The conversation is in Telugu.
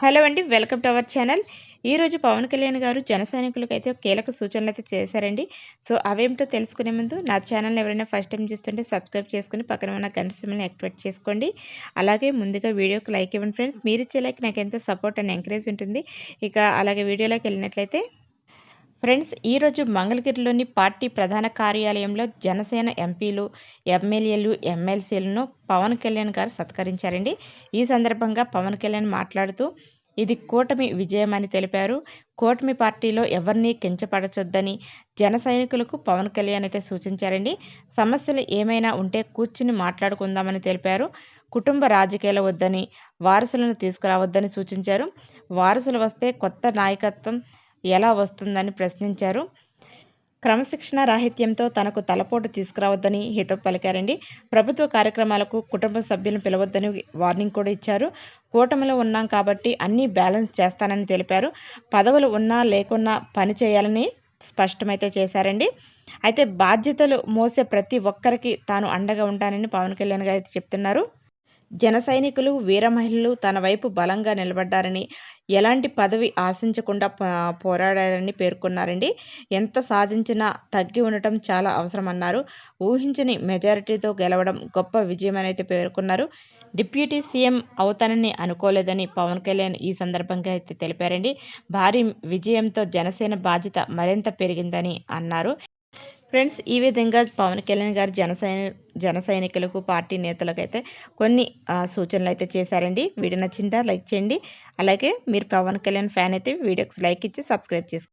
హలో అండి వెల్కమ్ టు అవర్ ఛానల్. ఈరోజు పవన్ కళ్యాణ్ గారు జన సైనికులకు అయితే కీలక సూచనలు అయితే చేశారండి. సో అవేమిటో తెలుసుకునే ముందు నా ఛానల్ ఎవరైనా ఫస్ట్ టైం చూస్తుంటే సబ్స్క్రైబ్ చేసుకుని పక్కన ఉన్న గంట సిమ్మల్ని యాక్టివేట్ చేసుకోండి. అలాగే ముందుగా వీడియోకి లైక్ ఇవ్వండి ఫ్రెండ్స్. మీరు ఇచ్చే లైక్ నాకు ఎంత సపోర్ట్ అండ్ ఎంకరేజ్ ఉంటుంది. ఇక అలాగే వీడియోలోకి వెళ్ళినట్లయితే ఫ్రెండ్స్ ఈరోజు మంగళగిరిలోని పార్టీ ప్రధాన కార్యాలయంలో జనసేన ఎంపీలు ఎమ్మెల్యేలు ఎమ్మెల్సీలను పవన్ కళ్యాణ్ గారు సత్కరించారండి. ఈ సందర్భంగా పవన్ కళ్యాణ్ మాట్లాడుతూ ఇది కూటమి విజయమని తెలిపారు. కూటమి పార్టీలో ఎవరిని కించపడచొద్దని జన సైనికులకు పవన్ కళ్యాణ్ అయితే సూచించారండి. సమస్యలు ఏమైనా ఉంటే కూర్చుని మాట్లాడుకుందామని తెలిపారు. కుటుంబ రాజకీయాలు వద్దని వారసులను తీసుకురావద్దని సూచించారు. వారసులు వస్తే కొత్త నాయకత్వం ఎలా వస్తుందని ప్రశ్నించారు. క్రమశిక్షణ రాహిత్యంతో తనకు తలపోటు తీసుకురావద్దని హితవు పలికారండి. ప్రభుత్వ కార్యక్రమాలకు కుటుంబ సభ్యులను పిలవద్దని వార్నింగ్ కూడా ఇచ్చారు. కూటమిలో ఉన్నాం కాబట్టి అన్నీ బ్యాలెన్స్ చేస్తానని తెలిపారు. పదవులు ఉన్నా లేకున్నా పని చేయాలని స్పష్టమైతే చేశారండి. అయితే బాధ్యతలు మోసే ప్రతి ఒక్కరికి తాను అండగా ఉంటానని పవన్ కళ్యాణ్ గారు అయితే చెప్తున్నారు. జన సైనికులు వీర మహిళలు తన వైపు బలంగా నిలబడ్డారని ఎలాంటి పదవి ఆశించకుండా పోరాడారని పేర్కొన్నారండి. ఎంత సాధించినా తగ్గి ఉండటం చాలా అవసరమన్నారు. ఊహించని మెజారిటీతో గెలవడం గొప్ప విజయం అని అయితే పేర్కొన్నారు. డిప్యూటీ సీఎం అవుతానని అనుకోలేదని పవన్ కళ్యాణ్ ఈ సందర్భంగా అయితే తెలిపారండి. భారీ విజయంతో జనసేన బాధ్యత మరింత పెరిగిందని అన్నారు. ఫ్రెండ్స్ ఈ విధంగా పవన్ కళ్యాణ్ గారు జనసేన జన సైనికులకు పార్టీ నేతలకు అయితే కొన్ని సూచనలు అయితే చేశారండి. వీడియో నచ్చిందా లైక్ చేయండి. అలాగే మీరు పవన్ కళ్యాణ్ ఫ్యాన్ అయితే వీడియోకి లైక్ ఇచ్చి సబ్స్క్రైబ్ చేసుకోండి.